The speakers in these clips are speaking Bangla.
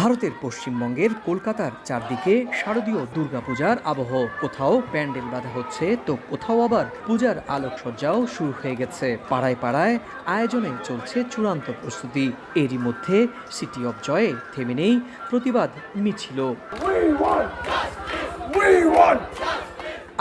ভারতের পশ্চিমবঙ্গের কলকাতার চারদিকে শারদীয় দুর্গাপূজার আবহ। কোথাও প্যান্ডেল বাঁধা হচ্ছে, তো কোথাও আবার পূজার আলোকসজ্জাও শুরু হয়ে গেছে। পাড়ায় পাড়ায় আয়োজনে চলছে চূড়ান্ত প্রস্তুতি। এরই মধ্যে সিটি অব জয়ে থেমে নেই প্রতিবাদ মিছিল।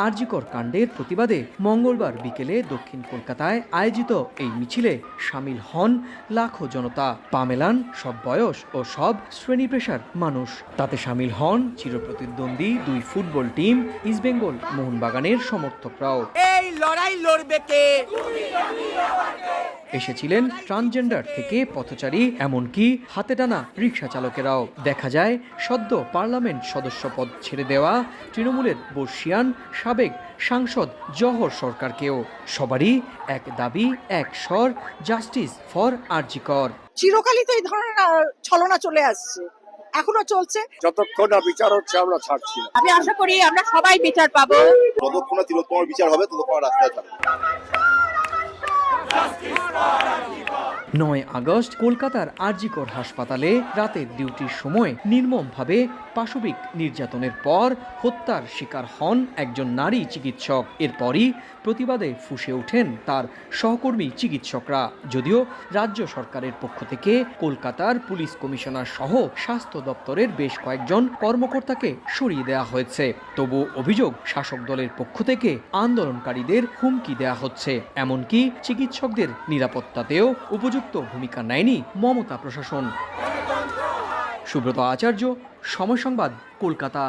আরজিকর কাণ্ডের প্রতিবাদে মঙ্গলবার বিকেলে দক্ষিণ কলকাতায় আয়োজিত এই মিছিলে সামিল হন লাখো জনতা। পামেলান, সব বয়স ও সব শ্রেণি পেশার মানুষ। তাতে সামিল হন চিরপ্রতিদ্বন্দ্বী দুই ফুটবল টিম, ইস্টবেঙ্গল মোহনবাগানের সমর্থকরাও। লড়াই লড়বে কে? এসেছিলেন ট্রান্সজেন্ডার থেকে পথচারী এমনকি হাতে টানা রিক্সা চালকেরাও। দেখা যায় সদ্য পার্লামেন্ট সদস্য পদ ছেড়ে দেওয়া তৃণমূলের বর্ষিয়ান সাবেক সাংসদ জহর সরকারকেও। সবারই এক দাবি এক স্বর জাস্টিস ফর আরজিকর। চিরকালই তো এই ধরনের ছলনা চলে আসছে। এখনও চলছে। যতক্ষণ না বিচার হচ্ছে আমরা ছাড়ছি না। আমি আশা করি আমরা সবাই বিচার পাবো। যতক্ষণ না তিলোত্তমার বিচার হবে ততক্ষণ রাস্তায় থাকবে নয় আগস্ট কলকাতার আরজিকর হাসপাতালে রাতের ডিউটির সময় নির্মমভাবে পাশবিক নির্যাতনের পর হত্যার শিকার হন একজন নারী চিকিৎসক। এরপরই প্রতিবাদে ফুঁসে ওঠেন তার সহকর্মী চিকিৎসকরা। যদিও রাজ্য সরকারের পক্ষ থেকে কলকাতার পুলিশ কমিশনার সহ স্বাস্থ্য দপ্তরের বেশ কয়েকজন কর্মকর্তাকে সরিয়ে দেওয়া হয়েছে। তবু অভিযোগ শাসক দলের পক্ষ থেকে আন্দোলনকারীদের হুমকি দেওয়া হচ্ছে। এমনকি চিকিৎসকদের নিরাপত্তাতেও উপযুক্ত ভূমিকা নেয়নি মমতা প্রশাসন। সুব্রত আচার্য সময় সংবাদ কলকাতা।